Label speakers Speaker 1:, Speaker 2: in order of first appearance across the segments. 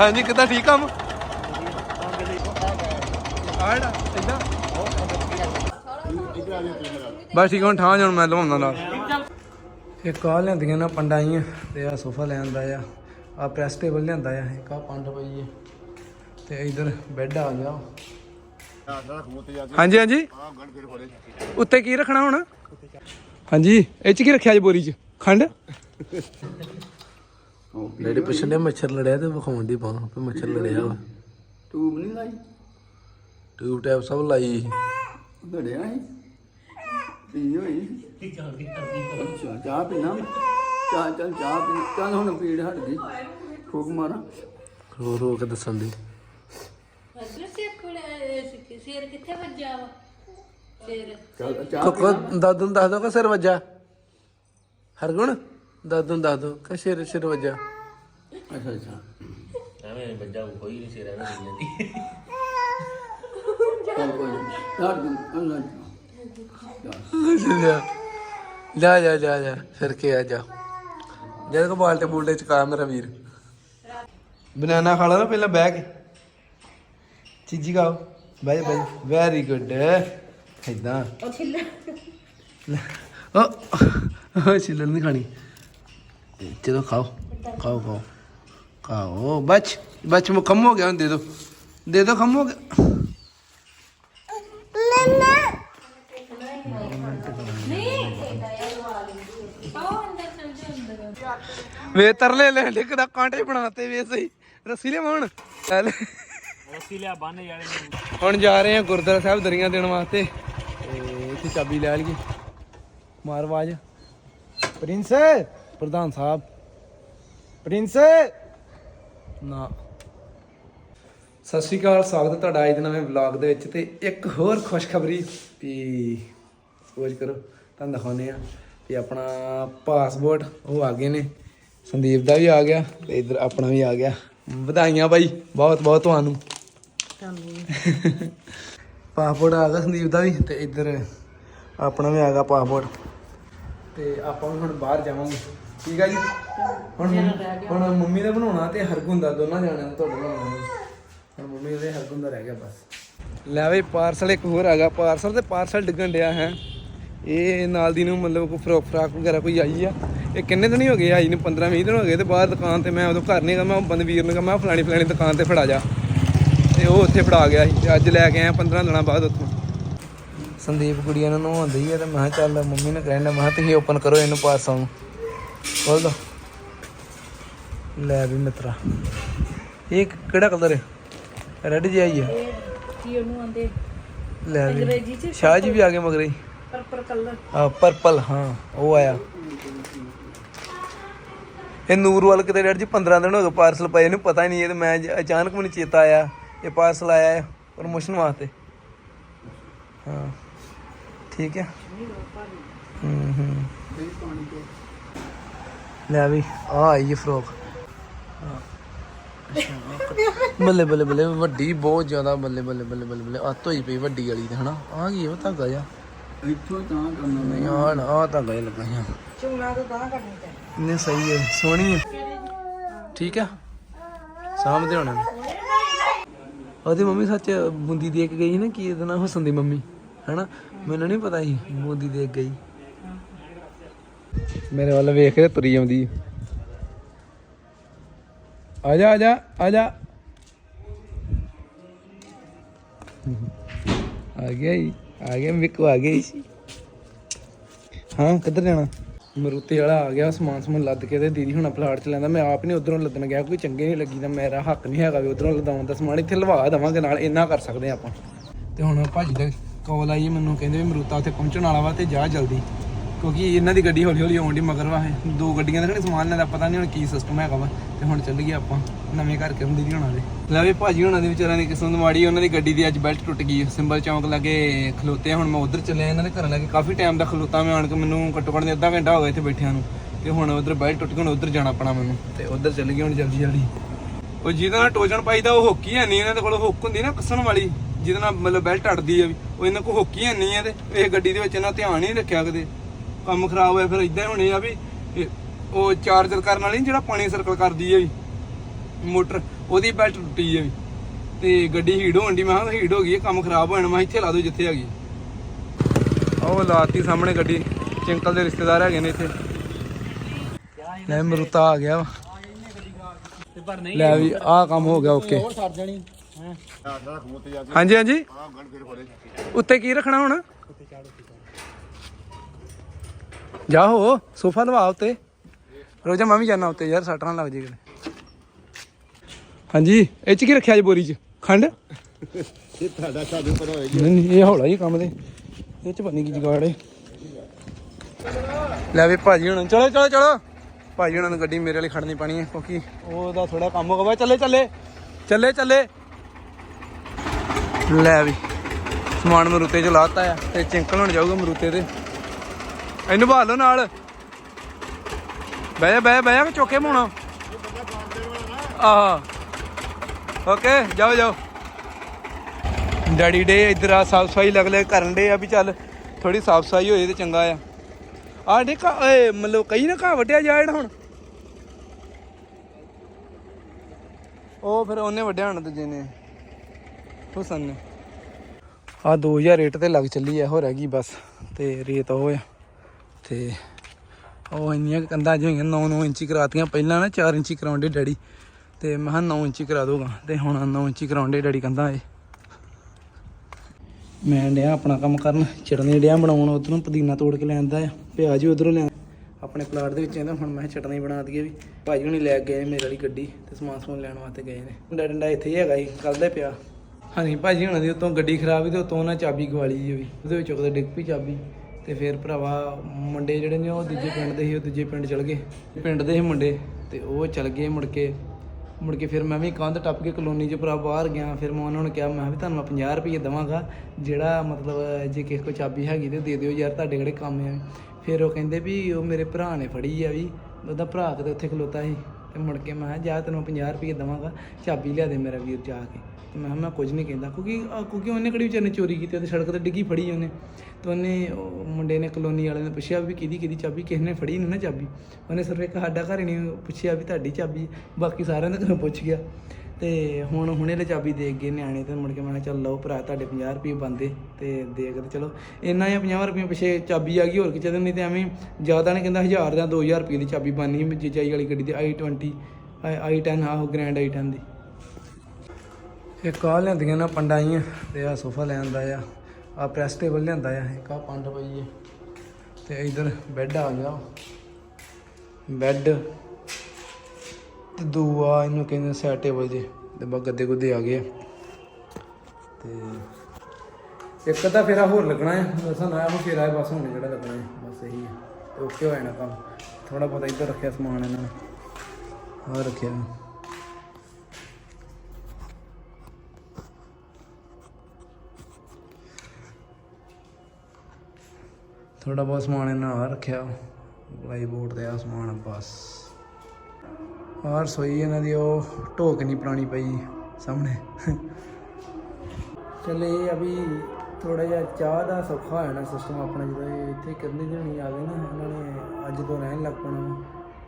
Speaker 1: ਹਾਂਜੀ ਕਿੱਦਾਂ ਠੀਕ ਕੰਮ ਆੜਾ ਇਦਾਂ? ਬਸ ਠੀਕ ਹੁਣ ਠਾਂ ਜਾਣ ਮੈਂ ਲਵਾਉਂਦਾ ਨਾਲ। ਇਹ ਕਾਹ ਲੈਂਦੀਆਂ ਨਾ ਪੰਡਾਂ ਆਈਆਂ ਤੇ ਆ ਸੋਫਾ ਲੈ ਆਂਦਾ ਆ ਆ ਪ੍ਰੈਸ ਟੇਬਲ ਲਿਆਂਦਾ ਆ ਇੱਕ ਆ ਪੰਡ ਪਈ ਹੈ ਤੇ ਇਧਰ ਬੈੱਡ ਆ ਗਿਆ। ਹਾਂਜੀ ਹਾਂਜੀ। ਉੱਤੇ ਕੀ ਰੱਖਣਾ ਹੁਣ? ਹਾਂਜੀ ਇਹ ਚ ਕੀ ਰੱਖਿਆ ਜੀ ਬੋਰੀ ਚ? ਖੰਡ? ਡੈਡੀ ਪੁੱਛਣ ਦੇ ਮੱਛਰ ਲੜਿਆ ਤੇ ਵਿਖਾਉਣ ਦੀ ਪਾਉਂ ਵੀ ਮੱਛਰ ਲੜਿਆ ਵਾ।
Speaker 2: ਟੂਬ ਨਹੀਂ ਲਾਈ?
Speaker 1: ਟਿਊਬ ਟੈਪ ਸਭ ਲਾਈ। ਸੀ।
Speaker 2: ਘੜਿਆ ਸੀ? ਪੀ ਹੋਈ ਅੱਛਾ ਚਾਹ ਪੀਣਾ ਚਾਹ ਚੱਲ ਚਾਹ ਪੀ। ਚੱਲ ਹੁਣ ਪੀੜ ਹਟ ਗਈ। ਫੂਕ ਮਾਰਾਂ।
Speaker 1: ਰੋ ਰੋ ਕੇ ਦੱਸਣ ਦੀ
Speaker 3: ਸਿਰ ਕੋਲ ਸਿਰ ਕਿੱਥੇ ਵੱਜਾ ਵਾ? ਸਿਰ।
Speaker 2: ਚੱਲ ਚਾਹ
Speaker 1: ਕੋ ਦਾਦੂ ਨੂੰ ਦੱਸ ਦੋ ਕਿ ਸਿਰ ਵੱਜਾ ਹਰਗੁਣ? ਦਾਦੂ ਨੂੰ ਦੱਸ ਦੋ। ਕਿ ਸਿਰ ਸਿਰ ਵੱਜਾ।
Speaker 2: ਅੱਛਾ ਅੱਛਾ। ਚੱਲ ਕੋਈ
Speaker 1: ਜਾ ਜਾ ਜਾ ਜਾ। ਫਿਰ ਕੇ ਆ ਜਾ। ਜਦ ਕੋ ਬਾਲਟੇ ਬੂਲਟੇ ਚ ਕਾ ਮੇਰਾ ਵੀਰ। ਬਨਾਨਾ ਖਾ ਲਾ ਨਾ ਪਹਿਲਾਂ ਬਹਿ ਕੇ। ਚੀਜੀ ਖਾਓ। ਬਹਿ ਜਾ ਵੈਰੀ ਗੁੱਡ ਇਦਾਂ
Speaker 3: ਉਹ ਛਿੱਲ
Speaker 1: ਓ ਓ ਛਿੱਲਣ ਨਹੀਂ ਖਾਣੀ। ਚਲੋ ਖਾਓ। ਖਾਓ ਖਾਓ। ਖਾਓ। ਬੱਚ ਬੱਚ ਮੁ ਖਮ ਹੋ ਗਿਆ ਹੁਣ ਦੇ ਦੋ। ਦੇ ਦੋ ਖਮ ਹੋ ਗਿਆ।
Speaker 3: ਪਾਓ ਅੰਦਰ ਚਲ ਜਾ ਅੰਦਰ
Speaker 1: ਵੇ ਤਰਲੇ ਲੈ ਲੈ ਕਿਦਾ ਕਾਂਟੇ ਬਣਾਤੇ ਵੇ ਸਹੀ। ਰੱਸੀ ਲੈ ਹੁਣ? ਚੱਲ
Speaker 4: ਰੱਸੀ ਲਿਆ ਬੰਨ ਯਾਰ
Speaker 1: ਹੁਣ ਜਾ ਰਹੇ ਹਾਂ ਗੁਰਦੁਆਰਾ ਸਾਹਿਬ ਦਰੀਆਂ ਦੇਣ ਵਾਸਤੇ। ਤੇ ਇੱਥੇ ਚਾਬੀ ਲੈ ਲਈਏ। ਮਾਰਵਾਜ। ਪ੍ਰਿੰਸ! ਪ੍ਰਧਾਨ ਸਾਹਿਬ। ਪ੍ਰਿੰਸ! ਨਾ। ਸਤਿ ਸ਼੍ਰੀ ਅਕਾਲ ਸਵਾਗਤ ਹੈ ਤੁਹਾਡਾ ਅੱਜ ਦੇ ਨਵੇਂ ਵਲੌਗ ਦੇ ਵਿੱਚ ਤੇ ਇੱਕ ਹੋਰ ਖੁਸ਼ਖਬਰੀ ਵੀ ਸੋਚ ਕਰੋ ਤੁਹਾਨੂੰ ਦਿਖਾਉਂਦੇ ਆ ਵੀ ਆਪਣਾ ਪਾਸਪੋਰਟ ਉਹ ਆ ਗਏ ਨੇ ਸੰਦੀਪ ਦਾ ਵੀ ਆ ਗਿਆ ਤੇ ਇਧਰ ਆਪਣਾ ਵੀ ਆ ਗਿਆ। ਵਧਾਈਆਂ ਬਾਈ ਬਹੁਤ ਬਹੁਤ ਤੁਹਾਨੂੰ। ਪਾਸਪੋਰਟ ਆ ਗਿਆ ਸੰਦੀਪ ਦਾ ਵੀ ਤੇ ਇੱਧਰ ਆਪਣਾ ਵੀ ਆ ਗਿਆ ਪਾਸਪੋਰਟ ਤੇ ਆਪਾਂ ਵੀ ਹੁਣ ਬਾਹਰ ਜਾਵਾਂਗੇ। ਠੀਕ ਆ ਜੀ? ਹੁਣ ਹੁਣ ਮੰਮੀ ਦਾ ਬਣਾਉਣਾ ਤੇ ਹਰਗੁਣ ਦਾ ਦੋਨਾਂ ਜਾਣਿਆਂ ਦਾ ਤੁਹਾਡੇ ਬਣਾਉਣਾ। ਹੁਣ ਮੰਮੀ ਦੇ ਹਰਗੁਣ ਦਾ ਰਹਿ ਗਿਆ ਬਸ। ਲੈ ਬਈ ਪਾਰਸਲ ਇੱਕ ਹੋਰ ਆ ਗਿਆ। ਪਾਰਸਲ ਤੇ ਪਾਰਸਲ ਡਿੱਗਣ ਡਿਆ ਹੈ। ਇਹ ਨਾਲ ਦੀ ਨੂੰ ਮਤਲਬ ਕੋਈ ਫਰੋਕ ਫਰਾਕ ਵਗੈਰਾ ਕੋਈ ਆਈ ਆ। ਇਹ ਕਿੰਨੇ ਦਿਨ ਹੀ ਹੋ ਗਏ ਆਈ ਨੂੰ? 15 20 ਦਿਨ ਹੋ ਗਏ ਤੇ ਬਾਹਰ ਦੁਕਾਨ ਤੇ ਮੈਂ ਉਦੋਂ ਘਰ ਨਹੀਂ ਗਾ ਮੈਂ ਬੰਦਵੀਰ ਨੂੰ ਕਿਹਾ ਮੈਂ ਫਲਾਣੀ ਫਲਾਣੀ ਦੁਕਾਨ ਤੇ ਫੜਾ ਜਾ। ਤੇ ਉਹ ਉੱਥੇ ਫੜਾ ਗਿਆ ਸੀ ਤੇ ਅੱਜ ਲੈ ਕੇ ਆਇਆ 15 ਦਿਨਾਂ ਬਾਅਦ ਉੱਥੋਂ। ਸੰਦੀਪ ਕੁੜੀਆਂ ਨੂੰ ਨਹਾਉਂਦੀ ਹੈ ਤੇ ਮੈਂ ਕਿਹਾ ਚੱਲ ਮੰਮੀ ਨੇ ਕਹਿਣਾ ਮੈਂ ਕਿਹਾ ਤੁਸੀਂ ਓਪਨ ਕਰੋ ਇਹਨੂੰ ਪਾਸਾਂ ਖੋਲ ਦੋ। ਲੈ ਵੀ ਮਿੱਤਰਾ। ਇਹ ਕਿਹੜਾ ਕਲਰ ਹੈ? ਰੈੱਡ ਜਿਹਾ ਹੀ ਹੈ।
Speaker 3: ਕੀ ਉਹਨੂੰ ਆਂਦੇ?
Speaker 1: ਲੈ ਵੀ।
Speaker 3: ਅੰਗਰੇਜ਼ੀ ਚ
Speaker 1: ਸ਼ਾਹ ਜੀ ਵੀ ਆ ਗਏ ਮਗਰੇ।
Speaker 3: ਪਰਪਲ ਕਲਰ
Speaker 1: ਆ ਪਰਪਲ ਹਾਂ ਉਹ ਆਇਆ। ਇਹ ਨੂਰ ਵਾਲ ਕਿਤੇ ਡੈਡ ਜੀ 15 ਦਿਨ ਹੋ ਗਏ ਪਾਰਸਲ ਪਏ ਇਹਨੂੰ ਪਤਾ ਹੀ ਨਹੀਂ ਇਹ ਤੇ ਮੈਂ ਜ- ਅਚਾਨਕ ਮੈਨੂੰ ਚੇਤਾ ਆਇਆ। ਇਹ ਪਾਰਸਲ ਆਇਆ ਹੈ ਪ੍ਰਮੋਸ਼ਨ ਵਾਸਤੇ। ਹਾਂ। ਠੀਕ ਹੈ। ਹੂੰ ਹੂੰ। ਲੈ ਵੀ ਆ ਆਈ ਇਹ ਫਰੋਕ ਬੱਲੇ ਬੱਲੇ ਬੱਲੇ ਵੱਡੀ ਬਹੁਤ ਜ਼ਿਆਦਾ ਬੱਲੇ ਬੱਲੇ ਬੱਲੇ ਬੱਲੇ ਬੱਲੇ ਅੱਤ ਹੋਈ ਪਈ ਵੱਡੀ ਵਾਲੀ ਤੇ ਹਨਾ? ਆ ਕੀ ਉਹ ਧਾਗਾ ਜਾ
Speaker 2: ਇੱਥੋਂ ਤਾਂ ਕਰਨਾ
Speaker 1: ਨਹੀਂ ਆ ਨਾ ਆ ਧਾਗਾ
Speaker 3: ਚੁੰਨਾ ਤੋਂ ਤਾਂ ਕਰਨੀ ਚਾਹੀਦੀ
Speaker 1: ਨਹੀਂ ਸਹੀ ਹੈ ਸੋਹਣੀ ਹੈ ਠੀਕ ਆ? ਸਾਹਮਣੇ ਹੋਣਾ। ਉਹਦੀ ਮੰਮੀ ਸੱਚ ਬੂੰਦੀ ਦੇ ਕੇ ਗਈ ਸੀ ਨਾ ਕੀ ਇਹਦਾ ਨਾਮ ਹੁਸਨ ਦੀ ਮੰਮੀ ਹੈਨਾ? ਮੈਨੂੰ ਨਹੀਂ ਪਤਾ ਸੀ ਬੂੰਦੀ ਦੇ ਕੇ ਗਈ। ਮੇਰੇ ਵੱਲ ਵੇਖ ਕੇ ਤੁਰੀ ਆਉਂਦੀ। ਆ ਜਾ ਆ ਜਾ ਆ ਜਾ। ਆ ਗਿਆ ਹੀ ਆ ਗਿਆ ਮਿੱਕੂ ਆ ਗਿਆ ਸੀ ਹਾਂ, ਕਿੱਧਰ ਜਾਣਾ? ਮਰੂਤੇ ਵਾਲਾ ਆ ਗਿਆ, ਸਮਾਨ ਸਮਾਨ ਲੱਦ ਕੇ ਤੇ ਦੀਦੀ ਹੁਣ ਪਲਾਟ ਚ ਲੈਂਦਾ। ਮੈਂ ਆਪ ਨਹੀਂ ਉਧਰੋਂ ਲੱਦਣ ਗਿਆ, ਕੋਈ ਚੰਗੇ ਨਹੀਂ ਲੱਗੀ ਤਾਂ ਮੇਰਾ ਹੱਕ ਨਹੀਂ ਹੈਗਾ ਵੀ ਉਧਰੋਂ ਲਦਾਉਣ ਦਾ ਸਮਾਨ। ਇੱਥੇ ਲਵਾ ਦੇਵਾਂਗੇ, ਨਾਲ ਇੰਨਾ ਕਰ ਸਕਦੇ ਆਪਾਂ। ਤੇ ਹੁਣ ਭਾਜੀ ਦਾ ਕਾਲ ਆਈ, ਮੈਨੂੰ ਕਹਿੰਦੇ ਵੀ ਮਰੂਤਾ ਉੱਥੇ ਪਹੁੰਚਣ ਵਾਲਾ ਵਾ ਤੇ ਜਾ ਜਲਦੀ। ਕਿਉਂਕਿ ਇਹਨਾਂ ਦੀ ਗੱਡੀ ਹੌਲੀ ਹੌਲੀ ਆਉਣ ਦੀ ਮਗਰ ਵਾ ਇਹ ਦੋ ਗੱਡੀਆਂ ਦਾ ਕਿਹੜੇ ਸਮਾਨ ਲੈਂਦਾ, ਪਤਾ ਨਹੀਂ ਹੁਣ ਕੀ ਸਿਸਟਮ ਹੈਗਾ ਵਾ। ਤੇ ਹੁਣ ਚੱਲ ਗਏ ਆਪਾਂ, ਨਵੇਂ ਘਰ ਕੇ ਹੁੰਦੀ ਨਹੀਂ ਹੋਣਾ ਦੇ। ਲੈ ਵੀ ਭਾਜੀ ਹੋਣਾ ਦੀ ਵਿਚਾਰਿਆਂ ਦੀ ਕਿਸਮਤ ਮਾੜੀ, ਉਹਨਾਂ ਦੀ ਗੱਡੀ ਦੀ ਅੱਜ ਬੈਲਟ ਟੁੱਟ ਗਈ ਸਿੰਬਲ ਚੌਂਕ ਲਾਗੇ ਖਲੋਤੇ ਆ। ਹੁਣ ਮੈਂ ਉਧਰ ਚੱਲਿਆ ਇਹਨਾਂ ਦੇ ਘਰਾਂ ਲਾਗੇ। ਕਾਫੀ ਟਾਈਮ ਦਾ ਖਲੋਤਾ ਮੈਂ, ਆਣ ਕੇ ਮੈਨੂੰ ਘੱਟੋ ਘੱਟ ਦੇ ਅੱਧਾ ਘੰਟਾ ਹੋ ਗਿਆ ਇੱਥੇ ਬੈਠਿਆਂ ਨੂੰ। ਤੇ ਹੁਣ ਉਧਰ ਬੈਲਟ ਟੁੱਟ ਗਈ, ਹੁਣ ਉਧਰ ਜਾਣਾ ਪੈਣਾ ਮੈਨੂੰ। ਤੇ ਉਧਰ ਚੱਲ ਗਏ ਹੁਣ ਜਲਦੀ ਜਲਦੀ। ਉਹ ਜਿਹਦੇ ਨਾਲ ਟੋਜਣ ਪਾਈਦਾ ਉਹ ਹੋਕੀ ਹੈ ਨਹੀਂ, ਇਹਨਾਂ ਦੇ ਕੋਲ ਹੁੱਕ ਹੁੰਦੀ ਨਾ ਕੱਸਣ ਵਾਲੀ। ਜਿਹਦੇ ਨਾਲ ਮਤਲਬ ਬੈਲਟ ਅੜਦੀ ਆ ਵੀ, ਉਹ ਇਹਨਾਂ ਕੋਲ ਹੋਕੀ ਹੈ ਨਹੀਂ ਹੈ ਤੇ ਇਹ ਗੱਡੀ ਦੇ ਵਿੱਚ ਇਹਨਾਂ ਧਿਆਨ ਹੀ ਨਹੀਂ ਰੱਖਿਆ ਕਦੇ। ਕੰਮ ਖਰਾਬ ਹੋਇਆ ਫਿਰ ਇਦਾਂ ਹੋਣੇ ਆ ਵੀ ਉਹ ਚਾਰਜਰ ਕਰਨ ਵਾਲੀ ਜਿਹੜਾ ਪਾਣੀ ਸਰਕਲ ਕਰਦੀ ਆ ਵੀ ਮੋਟਰ ਉਹਦੀ ਬੈਲਟ ਟੁੱਟੀ ਹੈ ਤੇ ਗੱਡੀ ਹੀਟ ਹੋਣ ਦੀ ਮੈਂ ਕਿਹਾ ਹੀਟ ਹੋ ਗਈ ਹੈ ਕੰਮ ਖਰਾਬ ਹੋ ਜਾਣਾ ਮੈਂ ਇੱਥੇ ਲਾ ਦਿਓ ਜਿੱਥੇ ਹੈਗੀ। ਉਹ ਲਾਤੀ ਸਾਹਮਣੇ ਗੱਡੀ ਚਿੰਕਲ ਦੇ ਰਿਸ਼ਤੇਦਾਰ ਹੈਗੇ ਨੇ ਇੱਥੇ। ਲੈ ਮਰੂਤਾ ਆ ਗਿਆ ਵਾ।
Speaker 4: ਤੇ ਪਰ ਨਹੀਂ
Speaker 1: ਲੈ ਵੀ ਆਹ ਕੰਮ ਹੋ ਗਿਆ ਓਕੇ। ਹਾਂਜੀ ਹਾਂਜੀ। ਉੱਤੇ ਕੀ ਰੱਖਣਾ ਹੁਣ? ਜਾ ਹੋ ਸੋਫਾ ਲਵਾ ਉੱਤੇ। ਰੋਜਾ ਮੈਂ ਵੀ ਜਾਣਾ ਉੱਤੇ ਯਾਰ ਸੱਟ ਨਾ ਲੱਗ ਜੇ ਕਿਤੇ। ਹਾਂਜੀ ਇਹ ਚ ਕੀ ਰੱਖਿਆ ਜੀ ਬੋਰੀ ਚ? ਖੰਡ?
Speaker 2: ਇਹ ਤੁਹਾਡਾ ਸਾਨੂੰ ਪਤਾ ਹੋਏਗੀ
Speaker 1: ਨਹੀਂ ਨਹੀਂ ਇਹ ਹੌਲਾ ਹੀ ਕੰਮ ਦੇ ਇਹ ਚ ਪਤਾ ਨੀ ਕੀ ਜਗਾੜ ਹੈ ਲੈ ਵੀ ਭਾਜੀ ਹੁਣ ਚਲੋ ਚਲੋ ਚਲੋ। ਭਾਜੀ ਹੁਣਾਂ ਨੂੰ ਗੱਡੀ ਮੇਰੇ ਵਾਲੀ ਖੜਨੀ ਪੈਣੀ ਹੈ ਕਿਉਂਕਿ ਉਹਦਾ ਥੋੜਾ ਕੰਮ ਹੋ ਗਿਆ ਚੱਲੇ ਚੱਲੇ। ਚੱਲੇ ਚੱਲੇ। ਲੈ ਵੀ। ਸਮਾਨ ਮਰੂਤੇ ਚ ਲਾਤਾ ਆ ਤੇ ਚਿੰਕਲ ਹੁਣ ਜਾਊਗਾ ਮਰੂਤੇ ਤੇ। ਇਹਨੂੰ ਭਾਲ ਲਓ ਨਾਲ। ਬਹਿ ਜਾ ਬਹਿ ਜਾ, ਬਹਿ ਜਾ ਕਿ ਚੋਕੇ ਪਾਉਣਾ ਆਹ। ਓਕੇ ਜਾਓ ਜਾਓ। ਡੈਡੀ ਡੇ ਇੱਧਰ ਆ ਸਾਫ਼ ਸਫ਼ਾਈ ਲੱਗ ਕਰਨ ਡੇ ਆ ਵੀ ਚੱਲ ਥੋੜੀ ਸਾਫ਼ ਸਫ਼ਾਈ ਹੋਏ ਤੇ ਚੰਗਾ ਆ। ਆ ਡੇ ਕਾ ਏ ਮਤਲਬ ਕਈ ਨਾ ਘਾਹ ਵੱਢਿਆ ਜਾ ਜਿਹੜਾ ਹੁਣ। ਉਹ ਫਿਰ ਉਹਨੇ ਵੱਢਿਆ ਹੁਣ ਦੂਜੇ ਨੇ। ਹੁਸਨ ਨੇ। ਆ 2000 ਰੇਟ ਤੇ ਲੱਗ ਚੱਲੀ ਐ ਹੋ ਰਹਿ ਗਈ ਬਸ ਤੇ ਰੇਤ ਉਹ ਆ। ਤੇ ਉਹ ਇੰਨੀਆਂ ਕੁ ਕੰਧਾਂ ਜਿਹੀਆਂ 9-9 ਇੰਚੀ ਕਰਾਤੀਆਂ। ਪਹਿਲਾਂ ਨਾ 4 ਇੰਚੀ ਕਰਾਉਂਦੇ ਡੈਡੀ। ਤੇ ਮੈਂ 9 ਇੰਚੀ ਕਰਾ ਦੂੰਗਾ ਤੇ ਹੁਣ 9 ਇੰਚੀ ਕਰਾਉਂਦੇ ਡੈਡੀ ਕੰਧਾਂ ਇਹ ਮੈਂ ਡਿਆ ਆਪਣਾ ਕੰਮ ਕਰਨ। ਚਟਨੀ ਡਿਆ ਬਣਾਉਣ, ਉਧਰੋਂ ਪੁਦੀਨਾ ਤੋੜ ਕੇ ਲੈਂਦਾ ਆ। ਪਿਆਜ਼ ਵੀ ਉਧਰੋਂ ਲੈ ਆਪਣੇ ਪਲਾਟ ਦੇ ਵਿੱਚ ਇਹਦਾ ਹੁਣ ਮੈਂ ਕਿਹਾ ਚਟਨੀ ਬਣਾ ਦਈਏ ਵੀ। ਭਾਜੀ ਹੁਣੀ ਲੈ ਕੇ ਗਏ ਮੇਰੇ ਵਾਲੀ ਗੱਡੀ ਤੇ ਸਮਾਨ ਸਮੂਨ ਲੈਣ ਵਾਸਤੇ ਗਏ ਨੇ। ਡੈਡ ਡੰਡਾ ਇੱਥੇ ਹੀ ਹੈਗਾ ਜੀ ਕੱਲ ਦਾ ਪਿਆ। ਹਾਂਜੀ, ਭਾਜੀ ਹੁਣਾਂ ਦੀ ਉਤੋਂ ਗੱਡੀ ਖਰਾਬ ਸੀ ਤੇ ਉਤੋਂ ਉਹਨਾਂ ਚਾਬੀ ਗਵਾ ਜੀ ਵੀ ਉਹਦੇ ਵਿੱਚ ਉਹਦੇ ਡਿੱਗ ਪਈ ਚਾਬੀ। ਤੇ ਫਿਰ ਭਰਾਵਾ ਮੁੰਡੇ ਜਿਹੜੇ ਨੇ ਉਹ ਦੂਜੇ ਪਿੰਡ ਦੇ ਸੀ, ਉਹ ਦੂਜੇ ਪਿੰਡ ਚਲ ਗਏ। ਪਿੰਡ ਦੇ ਸੀ ਮੁੰਡੇ ਤੇ ਉਹ ਚਲ ਗਏ ਮੁੜ ਕੇ। ਮੁੜ ਕੇ ਫਿਰ ਮੈਂ ਵੀ ਕੰਧ ਟੱਪ ਕੇ ਕਲੋਨੀ 'ਚ ਭਰਾ ਬਾਹਰ ਗਿਆ। ਫਿਰ ਮੈਂ ਉਹਨਾਂ ਨੂੰ ਕਿਹਾ, ਮੈਂ ਵੀ ਤੁਹਾਨੂੰ ਮੈਂ 50 ਰੁਪਏ ਦੇਵਾਂਗਾ, ਜਿਹੜਾ ਮਤਲਬ ਜੇ ਕਿਸੇ ਕੋਲ ਚਾਬੀ ਹੈਗੀ ਤੇ ਦੇ ਦਿਓ ਯਾਰ, ਤੁਹਾਡੇ ਕਿਹੜੇ ਕੰਮ ਆ। ਫਿਰ ਉਹ ਕਹਿੰਦੇ ਵੀ ਉਹ ਮੇਰੇ ਭਰਾ ਨੇ ਫੜੀ ਆ ਵੀ, ਉਹਦਾ ਭਰਾ ਕਿਤੇ ਉੱਥੇ ਖਲੋਤਾ ਸੀ। ਤੇ ਮੁੜ ਕੇ ਮੈਂ ਕਿਹਾ, ਜਾ ਤੈਨੂੰ 50 ਰੁਪਏ ਦੇਵਾਂਗਾ, ਚਾਬੀ ਲਿਆ ਦੇ ਮੇਰਾ ਵੀਰ ਜਾ ਕੇ। ਮੈਂ ਕਿਹਾ ਮੈਂ ਕੁਝ ਨਹੀਂ ਕਹਿੰਦਾ, ਕਿਉਂਕਿ, ਅਹ, ਕਿਉਂਕਿ ਉਹਨੇ ਕਿਹੜੀ ਵਿਚਾਰੇ ਨੇ ਚੋਰੀ ਕੀਤੀ, ਉਹਦੇ ਸੜਕ ਤੇ ਡਿੱਗੀ ਫੜੀ ਉਹਨੇ। ਤੇ ਉਹਨੇ, ਉਹ ਮੁੰਡੇ ਨੇ, ਕਲੋਨੀ ਵਾਲੇ ਨੇ ਪੁੱਛਿਆ ਵੀ ਕਿਹਦੀ ਕਿਹਦੀ ਚਾਬੀ, ਕਿਸ ਨੇ ਫੜੀ ਨਹੀਂ ਨਾ ਚਾਬੀ। ਉਹਨੇ ਸਿਰਫ ਇੱਕ ਸਾਡਾ ਘਰ ਹੀ ਨਹੀਂ ਪੁੱਛਿਆ ਵੀ ਤੁਹਾਡੀ ਚਾਬੀ, ਬਾਕੀ ਸਾਰਿਆਂ ਦੇ ਘਰੋਂ ਪੁੱਛ ਗਿਆ। ਤੇ ਹੁਣ ਹੁਣੇ ਲੈ ਚਾਬੀ ਦੇ ਗਏ ਨਿਆਣੇ ਤੇ ਮੁੜ ਕੇ ਮੈਂ ਕਿਹਾ ਚੱਲ ਲਓ ਭਰਾ, ਤੁਹਾਡੇ 50 ਰੁਪਏ ਬੰਦੇ ਤੇ ਦੇ ਕੇ ਤੇ ਚਲੋ। ਇੰਨਾ ਜਾਂ 50 ਰੁਪਏ ਪਿੱਛੇ ਚਾਬੀ ਆ ਗਈ, ਹੋਰ ਕਿਤੇ ਨਹੀਂ ਤੇ ਐਵੇਂ ਜ਼ਿਆਦਾ ਨਹੀਂ ਕਹਿੰਦਾ 1000 ਜਾਂ 2000 ਰੁਪਏ ਦੀ ਚਾਬੀ ਬਾਨੀ ਜੀਜਾਈ ਵਾਲੀ ਗੱਡੀ ਦੀ i20 i10 ਆਹੋ ਗ੍ਰੈਂਡ i10 ਦੀ। ਇੱਕ ਕਾਹ ਲਿਆਂਦੀਆਂ ਨਾ ਪੰਡਾਂ ਆਈਆਂ ਤੇ ਆ ਸੋਫਾ ਲਿਆਂਦਾ ਆ ਆ ਪ੍ਰੈਸ ਟੇਬਲ ਲਿਆਂਦਾ ਆ, ਇੱਕ ਆ ਪੰਡ ਪਈ ਹੈ ਤੇ ਇਧਰ ਬੈੱਡ ਆ ਗਿਆ। ਬੈੱਡ ਤੇ ਦੂਆ ਇਹਨੂੰ ਕਹਿੰਦੇ ਸੈਟ ਟੇਬਲ ਜੇ, ਤੇ ਬਾ ਗੱਦੇ ਗੁੱਦੇ ਆ ਗਏ ਤੇ ਇੱਕ ਤਾਂ ਫੇਰਾ ਹੋਰ ਲੱਗਣਾ ਹੈ ਦੱਸਣ ਆਇਆ ਹੁਣ ਫੇਰਾ ਬਸ ਹੁਣ ਜਿਹੜਾ ਲੱਗਣਾ ਹੈ ਬਸ ਇਹੀ ਹੈ ਓਕੇ ਹੋ ਜਾਣਾ ਕੰਮ। ਥੋੜਾ ਬਹੁਤਾ ਇੱਧਰ ਰੱਖਿਆ ਸਮਾਨ ਇਹਨਾਂ ਨੇ। ਆ ਰੱਖਿਆ। ਥੋੜਾ ਬਹੁਤ ਸਮਾਨ ਇਹਨਾਂ ਆ ਰੱਖਿਆ। ਬਲਾਈ ਬੋਰਡ ਤੇ ਆ ਸਮਾਨ ਬਸ। ਆਹ ਰਸੋਈ ਇਹਨਾਂ ਦੀ, ਉਹ ਢੋਕ ਨਹੀਂ ਪੁਰਾਣੀ ਪਈ ਸਾਹਮਣੇ। ਚਲੇ ਇਹ ਅਭੀ ਥੋੜਾ ਜਿਹਾ ਚਾਹ ਦਾ ਸੌਖਾ ਹੋਇਆ ਨਾ ਸਿਸਟਮ ਆਪਣਾ, ਜਦੋਂ ਇਹ ਇੱਥੇ ਕਰਨੀ ਦੇਣੀ ਆ ਗਏ ਨਾ ਉਹਨਾਂ ਨੇ ਅੱਜ ਤੋਂ ਰਹਿਣ ਲੱਗ ਪਣਾ।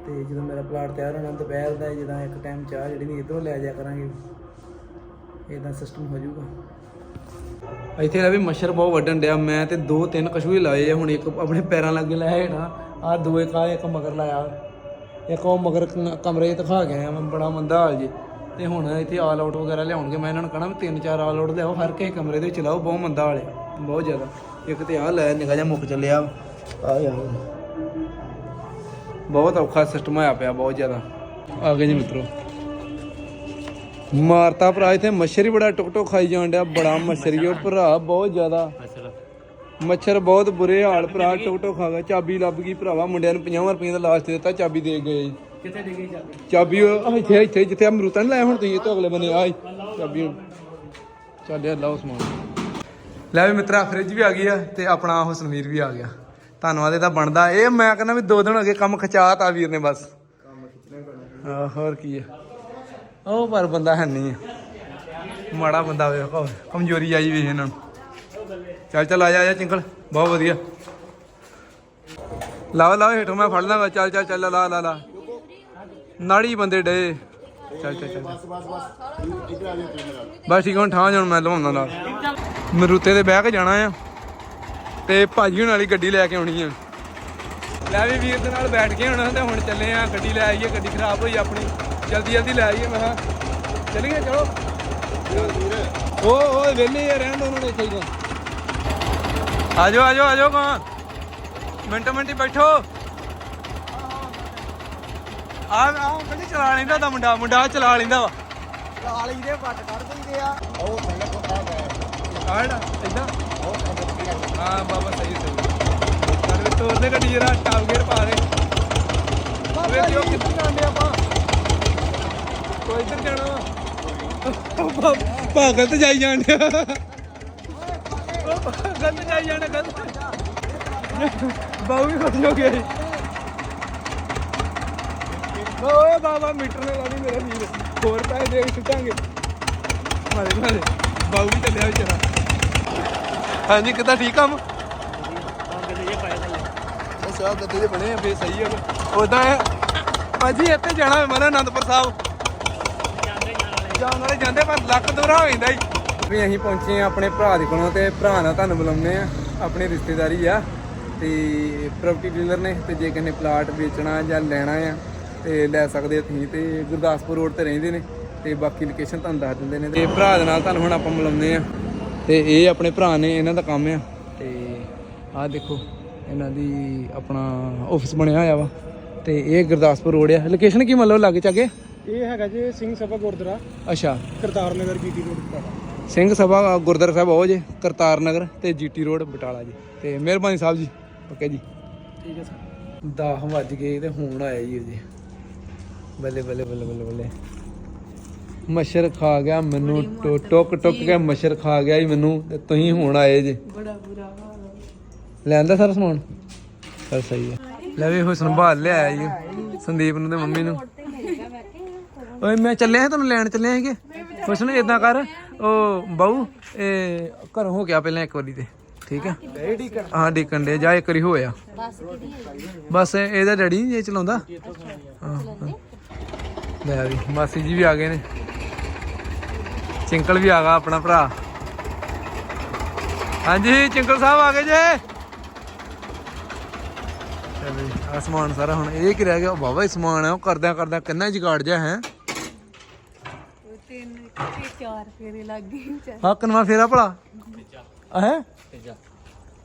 Speaker 1: ਤੇ ਜਦੋਂ ਮੇਰਾ ਪਲਾਟ ਤਿਆਰ ਹੋਣਾ, ਦੁਪਹਿਰ ਦਾ ਜਦੋਂ ਇੱਕ ਟਾਈਮ ਚਾਹ ਜਿਹੜੀ ਨਹੀਂ ਇਧਰੋਂ ਲੈ ਜਾ ਕਰਾਂਗੇ ਇਦਾਂ ਸਿਸਟਮ ਹੋ ਜਾਊਗਾ। ਇੱਥੇ ਨਾ ਵੀ ਮੱਛਰ ਬਹੁਤ ਵੱਢਣ ਡਿਆ। ਮੈਂ ਤੇ ਦੋ ਤਿੰਨ ਕਸ਼ੂਏ ਲਾਏ ਆ। ਹੁਣ ਇੱਕ ਆਪਣੇ ਪੈਰਾਂ ਲੱਗੇ ਲਾਇਆ ਹੇਠਾਂ ਆ ਦੋ ਇੱਕ ਆ ਇੱਕ ਮਗਰ ਲਾਇਆ। ਇੱਕ ਉਹ ਮਗਰ ਕਮਰੇ 'ਚ ਦਿਖਾ ਗਿਆ ਮੈਂ, ਬੜਾ ਮੰਦਾ ਹਾਲ ਜੀ। ਤੇ ਹੁਣ ਇੱਥੇ ਆਲ ਆਊਟ ਵਗੈਰਾ ਲਿਆਉਣਗੇ। ਮੈਂ ਇਹਨਾਂ ਨੂੰ ਕਹਣਾ ਵੀ ਤਿੰਨ ਚਾਰ ਆਲ ਆਊਟ ਲਿਆਓ। ਹਰ ਕਿਸੇ ਕਮਰੇ ਦੇ ਵਿੱਚ ਲਾਓ। ਬਹੁਤ ਮੰਦਾ ਹਾਲ ਆ। ਬਹੁਤ ਜ਼ਿਆਦਾ। ਇੱਕ ਤੇ ਆ ਲੈ, ਨਿਕਾ ਜਿਹਾ ਮੁੱਕ ਚੱਲਿਆ। ਆ ਯਾਰ। ਬਹੁਤ ਔਖਾ ਸਿਸਟਮ ਹੋਇਆ ਪਿਆ, ਬਹੁਤ ਜ਼ਿਆਦਾ। ਆ ਗਏ ਜੀ ਮਿੱਤਰੋ। ਮਾਰਤਾ ਭਰਾ ਇੱਥੇ ਮੱਛਰ ਹੀ ਬੜਾ ਟੁਕ ਟੁਕ ਖਾਈ ਜਾਣ ਡਿਆ ਬੜਾ ਮੱਛਰ ਹੀ ਉਹ ਭਰਾ ਬਹੁਤ ਜ਼ਿਆਦਾ। ਮੱਛਰ ਬਹੁਤ ਬੁਰੇ ਹਾਲ ਭਰਾ ਟੁਕ ਟੁਕ ਖਾ ਗਿਆ। ਚਾਬੀ ਲੱਭ ਗਈ ਭਰਾਵਾ ਮੁੰਡਿਆਂ ਨੂੰ 50 ਰੁਪਏ ਦਾ ਲਾਸਟ ਦਿੱਤਾ ਚਾਬੀ ਦੇ ਗਏ
Speaker 4: ਕਿੱਥੇ ਚਾਬੀ?
Speaker 1: ਚਾਬੀ ਉਹ ਇੱਥੇ ਇੱਥੇ ਜਿੱਥੇ ਅਮਰੂਤਾਂ ਨਹੀਂ ਲਾਇਆ ਹੁਣ ਤੁਸੀਂ ਇਹ ਤੋਂ ਅਗਲੇ ਬੰਨੇ ਆਈ ਚਾਬੀ ਹੁਣ। ਚੱਲ ਯਾਰ ਲਾਓ ਸਮਾਨ। ਲੈ ਵੀ ਮਿੱਤਰਾ ਫ੍ਰਿਜ ਵੀ ਆ ਗਈ ਆ ਤੇ ਆਪਣਾ ਉਹ ਸੰਵੀਰ ਵੀ ਆ ਗਿਆ। ਧੰਨਵਾਦ ਇਹਦਾ ਬਣਦਾ। ਇਹ ਮੈਂ ਕਹਿੰਦਾ ਵੀ ਦੋ ਦਿਨ ਹੋ ਗਏ ਕੰਮ ਖਚਾਤਾ ਵੀਰ ਨੇ ਬਸ। ਹਾਂ ਹੋਰ ਕੀ ਆ? ਉਹ ਪਰ ਬੰਦਾ ਹੈ ਨਹੀਂ। ਮਾੜਾ ਬੰਦਾ ਵੇ ਕਮਜ਼ੋਰੀ ਆਈ ਵੀ ਇਹਨਾਂ ਨੂੰ। ਚੱਲ ਚੱਲ, ਆ ਜਾ ਆ ਜਾ ਚਿੰਕਲ ਬਹੁਤ ਵਧੀਆ। ਲਾਓ ਲਾਓ, ਹੇਠੋਂ ਮੈਂ ਫੜ ਲਾਂਗਾ। ਚੱਲ ਚੱਲ ਚੱਲ, ਲਾ ਲਾ ਲਾ। ਨਾੜੀ ਬੰਦੇ ਡੇ। ਚੱਲ ਚੱਲ ਚੱਲ।
Speaker 5: ਬਸ
Speaker 1: ਠੀਕ ਹੁਣ ਠਾਂ ਜਾਣ ਮੈਂ ਲਵਾਉਂਦਾ ਨਾਲ। ਮਰੂਤੇ ਤੇ ਬਹਿ ਕੇ ਜਾਣਾ ਆ। ਤੇ ਭਾਜੀ ਹੁਣ ਵਾਲੀ ਗੱਡੀ ਲੈ ਕੇ ਆਉਣੀ ਆ। ਲੈ ਵੀ ਵੀਰ ਦੇ ਨਾਲ ਬੈਠ ਕੇ ਹੁਣ ਤੇ ਹੁਣ ਚੱਲੇ ਆ। ਗੱਡੀ ਲੈ ਆਈਏ, ਗੱਡੀ ਖਰਾਬ ਹੋਈ ਆਪਣੀ। ਜਲਦੀ ਜਲਦੀ ਲੈ ਆਈਏ ਮੈਂ ਕਿਹਾ ਚੱਲੀਏ ਚਲੋ। ਉਹ ਉਹ ਵੇਲੇ ਆ ਰਹਿਣ ਦੋ ਉਹਨਾਂ ਨੇ ਇੱਥੇ ਹੀ ਆਜੋ ਆਜੋ ਆਜੋ ਕਹਾਂ ਮਿੰਟੋ ਮਿੰਟੀ ਬੈਠੋ। ਆ ਆ ਕਹਿੰਦੇ ਚਲਾ ਲੈਂਦਾ ਦਾ ਮੁੰਡਾ ਮੁੰਡਾ ਚਲਾ ਲੈਂਦਾ ਵਾ।
Speaker 5: ਨਾਲ ਇਹਦੇ ਵੱਟ ਕੱਢ ਦਿੰਦੇ ਆ। ਉਹ ਪਹਿਲਾਂ ਕੋਤਾ ਗਿਆ
Speaker 1: ਆੜਾ ਇਦਾਂ? ਹਾਂ ਬਾਬਾ ਸਹੀ ਸਹੀ। ਕਰ ਵੀ ਤੋਰ ਦੇ ਗੱਡੀ ਜਰਾ ਟਾਪ ਗੇਅਰ ਪਾ ਦੇ। ਵੇ ਦਿਓ ਕਿੱਥੇ ਜਾਂਦੇ ਆਪਾਂ। ਕੋਈ ਇੱਧਰ ਜਾਣਾ ਵਾ। ਪਾਗਲ ਤੇ ਜਾਈ ਜਾਂਦੇ ਗਲਤ ਜਾਈ ਜਾਣਾ ਗਲਤ ਬਾਉ ਵੀ ਖੁਸ਼ ਹੋ ਗਿਆ ਓਏ ਬਾਬਾ, ਮੀਟਰ ਨੇ ਲਾਣੀ ਮੇਰਾ ਵੀਰ। ਹੋਰ ਪੈਸੇ ਦੇ ਕੇ ਸੁੱਟਾਂਗੇ। ਮਾਰੇ ਮਾਰੇ। ਬਾਉ ਵੀ ਚੱਲਿਆ ਵਿਚਾਰਾ। ਹਾਂਜੀ, ਕਿੱਦਾਂ ਠੀਕ ਕੰਮ ਉਹ ਸਾਹਿਬ ਗੱਦੇ ਦੇ ਬਣੇ ਆ ਫੇ ਸਹੀ ਆ ਉਦਾਂ ਭਾਜੀ, ਇੱਥੇ ਜਾਣਾ ਹੈ ਮਨ ਅਨੰਦਪੁਰ ਸਾਹਿਬ। ਜਾਣ ਵਾਲੇ ਜਾਂਦੇ, ਪਰ ਲੱਕ ਦੂਰਾ ਹੋ ਜਾਂਦਾ ਜੀ। ਵੀ ਅਸੀਂ ਪਹੁੰਚੇ ਆ ਆਪਣੇ ਭਰਾ ਦੇ ਕੋਲੋਂ ਤੇ ਭਰਾ ਨਾਲ ਤੁਹਾਨੂੰ ਬੁਲਾਉਂਦੇ ਆ ਆਪਣੀ ਰਿਸ਼ਤੇਦਾਰੀ ਆ ਤੇ ਪ੍ਰਾਪਰਟੀ ਡੀਲਰ ਨੇ ਤੇ ਜੇ ਕਿਸੇ ਨੇ ਪਲਾਟ ਵੇਚਣਾ ਜਾਂ ਲੈਣਾ ਆ ਤੇ ਲੈ ਸਕਦੇ ਤੁਸੀਂ ਤੇ ਗੁਰਦਾਸਪੁਰ ਰੋਡ ਤੇ ਰਹਿੰਦੇ ਨੇ ਤੇ ਬਾਕੀ ਲੋਕੇਸ਼ਨ ਤੁਹਾਨੂੰ ਦੱਸ ਦਿੰਦੇ ਨੇ। ਤੇ ਭਰਾ ਦੇ ਨਾਲ ਤੁਹਾਨੂੰ ਹੁਣ ਆਪਾਂ ਮਿਲਾਉਂਦੇ ਆ ਤੇ ਇਹ ਆਪਣੇ ਭਰਾ ਨੇ, ਇਹਨਾਂ ਦਾ ਕੰਮ ਆ। ਤੇ ਆਹ ਦੇਖੋ, ਇਹਨਾਂ ਦੀ ਆਪਣਾ ਆਫਿਸ ਬਣਿਆ ਹੋਇਆ ਵਾ। ਤੇ ਇਹ ਗੁਰਦਾਸਪੁਰ ਰੋਡ ਆ। ਲੋਕੇਸ਼ਨ ਕੀ ਮੰਨ ਲਓ ਲੱਗੇ ਚਾਗੇ
Speaker 4: ਇਹ ਹੈਗਾ ਜੀ ਸਿੰਘ ਸਭਾ ਗੁਰਦੁਆਰਾ।
Speaker 1: ਅੱਛਾ।
Speaker 4: ਕਰਤਾਰ ਨਗਰ ਜੀਟੀ ਰੋਡ ਬਟਾਲਾ
Speaker 1: ਸਿੰਘ ਸਭਾ ਗੁਰਦੁਆਰਾ ਸਾਹਿਬ ਉਹ ਜੇ ਕਰਤਾਰ ਨਗਰ ਤੇ ਜੀਟੀ ਰੋਡ ਬਟਾਲਾ ਜੀ। ਤੇ ਮਿਹਰਬਾਨੀ ਸਾਹਿਬ ਜੀ ਓਕੇ ਜੀ।
Speaker 4: ਠੀਕ ਹੈ ਸਰ।
Speaker 1: 10 ਵੱਜ ਗਏ ਤੇ ਹੁਣ ਆਇਆ ਜੀ ਜੀ ਬੱਲੇ ਬੱਲੇ ਬੱਲੇ ਬੱਲੇ ਬੱਲੇ। ਮੱਛਰ ਖਾ ਗਿਆ ਮੈਨੂੰ ਟੋ- ਟੁੱਕ ਟੁੱਕ ਕੇ ਮੱਛਰ ਖਾ ਗਿਆ ਜੀ ਮੈਨੂੰ ਤੇ ਤੁਸੀਂ ਹੁਣ ਆਏ ਜੀ।
Speaker 3: ਬੜਾ ਬੁਰਾ ਹਾਲ
Speaker 1: ਲੈਂਦਾ ਸਾਰਾ ਸਮਾਨ? ਚਲ ਸਹੀ ਹੈ। ਲੈ ਵੀ ਉਹ ਸੰਭਾਲ ਲਿਆ ਜੀ ਸੰਦੀਪ ਨੂੰ ਤੇ ਮੰਮੀ ਨੂੰ। ਓਏ ਮੈਂ ਚੱਲਿਆ ਸੀ ਤੁਹਾਨੂੰ ਲੈਣ ਚੱਲਿਆ ਸੀਗੇ? ਕੁਛ ਨਾ ਇਦਾਂ ਕਰ। ਉਹ ਬਾਊ ਇਹ ਘਰੋਂ ਹੋ ਗਿਆ ਪਹਿਲਾਂ ਇੱਕ ਵਾਰੀ ਤੇ ਠੀਕ ਹੈ ਹਾਂ ਡੀਕਨ ਦੇ ਜਾ ਇੱਕ ਵਾਰੀ ਹੋਇਆ। ਬਸ ਇਹਦਾ ਡੈਡੀ ਨਹੀਂ ਇਹ ਚਲਾਉਂਦਾ? ਹਾਂ। ਲੈ ਵੀ ਮਾਸੀ ਜੀ ਵੀ ਆ ਗਏ ਨੇ। ਚਿੰਕਲ ਵੀ ਆ ਗਿਆ ਆਪਣਾ ਭਰਾ। ਹਾਂਜੀ ਚਿੰਕਲ ਸਾਹਿਬ ਆ ਗਏ ਜੇ। ਚਲੋ ਆ ਸਮਾਨ ਸਾਰਾ ਹੁਣ ਇਹ ਕੀ ਰਹਿ ਗਿਆ? ਬਾਬਾ ਹੀ ਸਮਾਨ ਹੈ ਉਹ ਕਰਦਿਆਂ ਕਰਦਿਆਂ ਕਿੰਨਾ ਜਗਾੜ ਜਾ ਹੈ?
Speaker 3: ਤਿੰਨ ਤੇ ਚਾਰ ਫੇਰੇ ਲੱਗ ਗਏ
Speaker 1: ਹਾਂ ਕਨਵਾ ਫੇਰਾ ਭਲਾ? ਹੈ?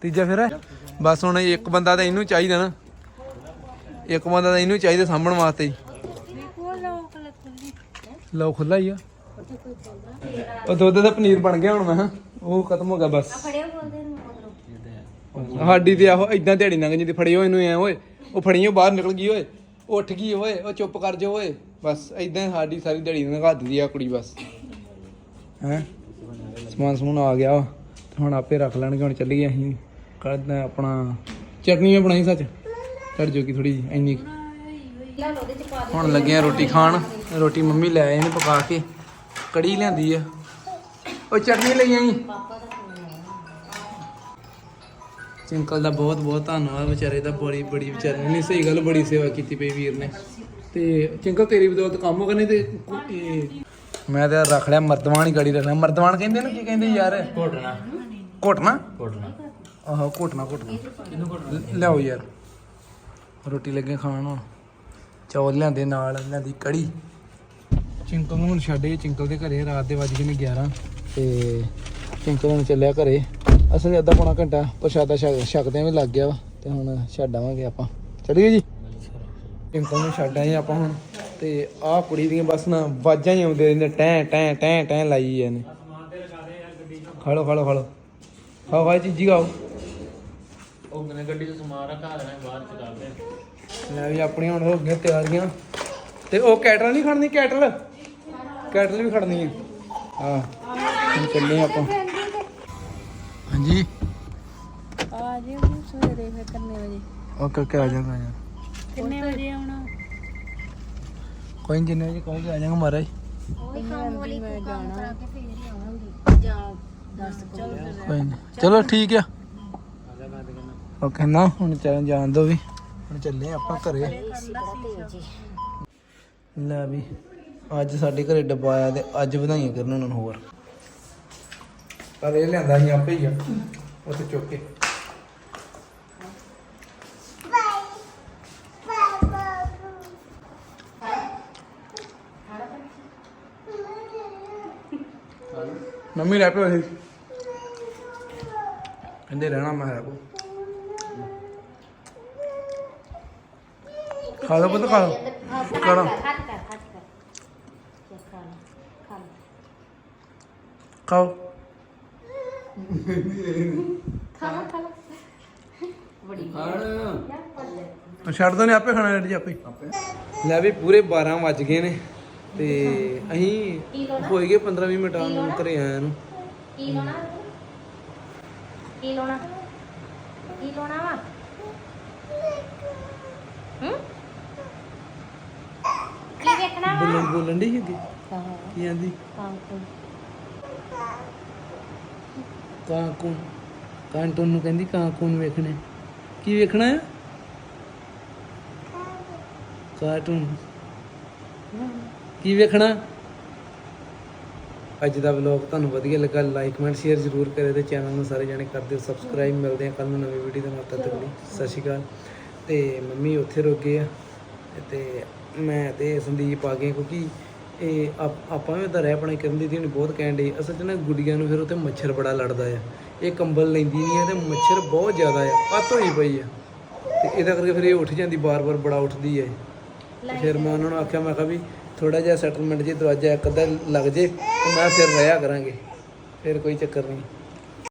Speaker 1: ਤੀਜਾ। ਫੇਰਾ? ਹੈ? ਬਸ ਹੁਣ ਇੱਕ ਬੰਦਾ ਤਾਂ ਇਹਨੂੰ ਚਾਹੀਦਾ ਨਾ। ਇੱਕ ਬੰਦਾ ਤਾਂ ਇਹਨੂੰ ਚਾਹੀਦਾ ਸਾਂਭਣ ਵਾਸਤੇ ਹੀ। ਲਓ ਖੁੱਲਾ ਹੀ ਆ। ਉਹ ਦੁੱਧ ਦਾ ਪਨੀਰ ਬਣ ਗਿਆ ਹੁਣ ਮੈਂ ਕਿਹਾ। ਉਹ ਖਤਮ ਹੋ ਗਿਆ ਬਸ। ਸਾਡੀ ਤੇ ਆਹੋ ਇਦਾਂ ਦਿਹਾੜੀ ਲੰਘ ਜਾਂਦੀ ਫੜਿਓ ਇਹਨੂੰ ਐ ਓਏ। ਉਹ ਫੜੀਓ ਬਾਹਰ ਨਿਕਲ ਗਈ ਓਏ। ਉੱਠ ਗਈ ਓਏ, ਉਹ ਚੁੱਪ ਕਰ ਜਾ ਓਏ। ਬਸ ਇਦਾਂ ਸਾਡੀ ਸਾਰੀ ਦਿਹਾੜੀ ਲੰਘਾ ਦਿੰਦੀ ਆ ਕੁੜੀ, ਬਸ। ਹੈ? ਸਮਾਨ ਸਮੂਨ ਆ ਗਿਆ ਵਾ, ਤੇ ਹੁਣ ਆਪੇ ਰੱਖ ਲੈਣਗੇ, ਹੁਣ ਚੱਲੀਏ ਅਸੀਂ। ਕਰਦੇ ਆਪਣਾ ਚਟਨੀ ਬਣਾਈ ਸੱਚ। ਚੜ ਜੋਗੀ ਥੋੜੀ ਜੀ ਇੰਨੀ ਹੁਣ ਲੱਗੇ ਆ ਰੋਟੀ ਖਾਣ, ਰੋਟੀ ਮੰਮੀ ਲੈ ਆਏ ਨੇ ਪਕਾ ਕੇ। ਕੜੀ ਲਿਆਂਦੀ ਆ। ਉਹ ਚਟਨੀ ਲਈ ਆਈ। ਚਿੰਕਲ ਦਾ ਬਹੁਤ ਬਹੁਤ ਧੰਨਵਾਦ ਵਿਚਾਰੇ ਦਾ ਬੜੀ ਬੜੀ ਵਿਚਾਰੇ ਨੇ। ਸਹੀ ਗੱਲ ਬੜੀ ਸੇਵਾ ਕੀਤੀ ਪਈ ਵੀਰ ਨੇ। ਤੇ ਚਿੰਕਲ ਤੇਰੀ ਬਦੌਲਤ ਕੰਮ ਹੋ ਗਏ ਤੇ ਇਹ- ਮੈਂ ਤੇ ਰੱਖ ਲਿਆ ਮਰਦਵਾਨ ਹੀ ਗਾੜੀ ਰੱਖ ਲਿਆ। ਮਰਦਵਾਨ ਕਹਿੰਦੇ ਨੇ ਕੀ ਕਹਿੰਦੇ ਯਾਰ? ਘੋਟਣਾ। ਘੋਟਣਾ? ਘੋਟਣਾ। ਆਹੋ ਘੋਟਣਾ ਘੋਟਣਾ। ਲਿਆਓ ਯਾਰ। ਰੋਟੀ ਲੱਗੇ ਖਾਣ ਹੁਣ। ਚੌਲ ਲਿਆਂਦੇ ਨਾਲ ਲਿਆਂਦੀ ਕੜੀ। ਚਿੰਕਲ ਨੂੰ ਹੁਣ ਛੱਡੇ ਚਿੰਕਲ ਦੇ ਘਰੇ ਰਾਤ ਦੇ ਵੱਜ ਗਏ ਨੇ 11 ਤੇ ਚਿੰਕਲ ਹੁਣ ਚੱਲਿਆ ਘਰੇ। ਅਸਲ ਅੱਧਾ ਪੌਣਾ ਘੰਟਾ ਪ੍ਰਸ਼ਾਦਾ ਛਕ ਛਕਦਿਆਂ ਵੀ ਲੱਗ ਗਿਆ ਵਾ ਤੇ ਹੁਣ ਛੱਡ ਆਵਾਂਗੇ ਆਪਾਂ। ਚੱਲੀਏ ਜੀ? ਚਿੰਕਲ ਨੂੰ ਛੱਡ ਆਏ ਆਪਾਂ ਹੁਣ ਤੇ ਆਹ ਕੁੜੀ ਦੀਆਂ ਬਸ ਨਾ ਵਾਜਾਂ ਹੀ ਆਉਂਦੇ ਰਹਿੰਦੇ ਟੈਂ ਟੈਂ ਟੈਂ ਟੈਂ ਲਾਈ ਜਾਂਦੇ ਖੜੋ ਖੜੋ ਖੜੋ। ਖਾਓ ਖਾਓ ਚੀਜੀ ਖਾਓ।
Speaker 4: ਉਹ ਮੈਨੇ ਗੱਡੀ 'ਚ ਸਮਾਨ ਰੱਖਾ ਦੇਣਾ ਬਾਹਰ ਚਲਾਉਂਦੇ
Speaker 1: ਲੈ ਵੀ ਆਪਣੀਆਂ ਹੁਣ ਹੋ ਗਈਆਂ ਤਿਆਰੀਆਂ। ਤੇ ਉਹ ਕੈਟਲ ਨਹੀਂ ਖੜਨੀ ਕੈਟਲ? ਕੈਟਲ ਵੀ ਖੜਨੀ ਹੈ ਹਾਂ ਚੱਲੇ ਆਪਾਂ। ਹਾਂਜੀ।
Speaker 3: ਆ ਜੇ ਸਵੇਰੇ ਫਿਰ ਕਿੰਨੇ ਵਜੇ?
Speaker 1: ਓਕੇ ਓਕੇ ਆ ਜਾਗਾ ਯਾਰ
Speaker 3: ਕਿੰਨੇ ਵਜੇ ਆਉਣਾ?
Speaker 1: ਕੋਈ ਨੀ, ਜਿੰਨੇ ਵਜੇ ਕਹੋਗੇ ਆ ਜਾਗਾ ਮਹਾਰਾਜ। ਕੋਈ ਚਲੋ ਠੀਕ ਆ। ਓਕੇ ਨਾ ਹੁਣ ਚੱਲ ਜਾਣ ਦੋ ਵੀ। ਹੁਣ ਚੱਲੇ ਆਪਾਂ ਘਰੇ। ਲੈ ਵੀ ਅੱਜ ਸਾਡੇ ਘਰੇ ਡੱਬਾ ਆਇਆ ਤੇ ਅੱਜ ਵਧਾਈਆਂ ਕਰਨ ਉਹਨਾਂ ਨੂੰ ਹੋਰ। ਪਰ ਇਹ ਲਿਆਂਦਾ ਸੀ ਆਪੇ ਹੀ ਆ। ਉੱਥੇ ਚੁੱਕ ਕੇ। ਮੰਮੀ ਲੈ ਪਿਓ ਸੀ ਕਹਿੰਦੇ ਰਹਿਣਾ ਮੈਂ ਹੈ ਕੋ ਖਾ ਲਓ ਪੁੱਤ ਖਾ ਲਓ। ਕਰਾਂ
Speaker 3: ਹੱਥ ਕਰ ਹੱਥ ਕਰ ਚੱਲ ਖਾ ਲੈ ਖਾ ਲੈ ਬੜੀ
Speaker 2: ਹਣ
Speaker 1: ਛੱਡ ਦੋ ਨੇ ਆਪੇ ਖਾਣਾ ਡੈਡੀ ਜੀ ਆਪੇ ਲੈ ਵੀ ਪੂਰੇ 12 ਵੱਜ ਗਏ ਨੇ ਤੇ ਅਸੀਂ ਹੋਈ ਗਏ 15 20 ਮਿੰਟਾਂ ਨੂੰ ਘਰੇ ਆਇਆ ਨੂੰ।
Speaker 3: ਕੀ ਲਾਉਣਾ? ਕੀ ਲਾਉਣਾ? ਕੀ ਲਾਉਣਾ ਵਾ? ਹੂੰ? ਕੀ ਵੇਖਣਾ ਵਾ?
Speaker 1: ਬੋਲਣ ਬੋਲਣ ਦੀ ਅੱਗੇ? ਕੀ ਆਂਦੀ?
Speaker 3: ਕੰਮ ਤੋਂ
Speaker 1: ਕਾਂ ਕਾਂਟੂਨ ਨੂੰ ਕਹਿੰਦੀ ਕਾਂਕੂਨ ਵੇਖਣੇ ਕੀ ਵੇਖਣਾ ਹੈ? ਕਾਰਟੂਨ। ਕੀ ਵੇਖਣਾ? ਅੱਜ ਦਾ ਵਲੌਗ ਤੁਹਾਨੂੰ ਵਧੀਆ ਲੱਗਾ ਲਾਈਕ ਕਮੈਂਟ ਸ਼ੇਅਰ ਜ਼ਰੂਰ ਕਰਿਓ ਤੇ ਚੈਨਲ ਨੂੰ ਸਾਰੇ ਜਣੇ ਕਰ ਦਿਓ ਸਬਸਕ੍ਰਾਈਬ ਮਿਲਦੇ ਆ ਕੱਲ ਨੂੰ ਨਵੀਂ ਵੀਡੀਓ ਦੇ ਨਾਲ ਤਦ ਤੱਕ ਲਈ। ਸਤਿ ਸ਼੍ਰੀ ਅਕਾਲ। ਤੇ ਮੰਮੀ ਉੱਥੇ ਰੁਕ ਗਏ ਆ। ਤੇ ਮੈਂ ਤੇ ਸੰਦੀਪ ਆ ਗਏ ਕਿਉਂਕਿ ਇਹ ਆਪਾਂ ਵੀ ਉਹਦਾ ਰਹਿ ਪਣੇ ਕਰਨ ਦੀ ਧੀਣੀ ਬਹੁਤ ਕਹਿਣ ਡਈ, ਅਸਲ 'ਚ ਨਾ ਗੁੱਡੀਆਂ ਨੂੰ ਫਿਰ ਉੱਥੇ ਮੱਛਰ ਬੜਾ ਲੜਦਾ ਆ। ਇਹ ਕੰਬਲ ਲੈਂਦੀ ਨਹੀਂ ਆ ਤੇ ਮੱਛਰ ਬਹੁਤ ਜ਼ਿਆਦਾ ਆ ਅੱਤ ਹੋਈ ਪਈ ਆ। ਤੇ ਇਹਦਾ ਕਰਕੇ ਫਿਰ ਇਹ ਉੱਠ ਜਾਂਦੀ, ਬਾਰ-ਬਾਰ ਬੜਾ ਉੱਠਦੀ ਹੈ ਫਿਰ ਮੈਂ ਉਹਨਾਂ ਨੂੰ ਆਖਿਆ, ਮੈਂ ਕਿਹਾ ਵੀ ਥੋੜਾ ਜਿਹਾ ਸੈਟਲਮੈਂਟ ਜੀ ਦਰਵਾਜ਼ਾ ਇੱਕ ਅੱਧਾ ਲੱਗ ਜੇ, ਤੇ ਮੈਂ ਫਿਰ ਰਹਿਆ ਕਰਾਂਗੇ। ਫਿਰ ਕੋਈ ਚੱਕਰ ਨਹੀਂ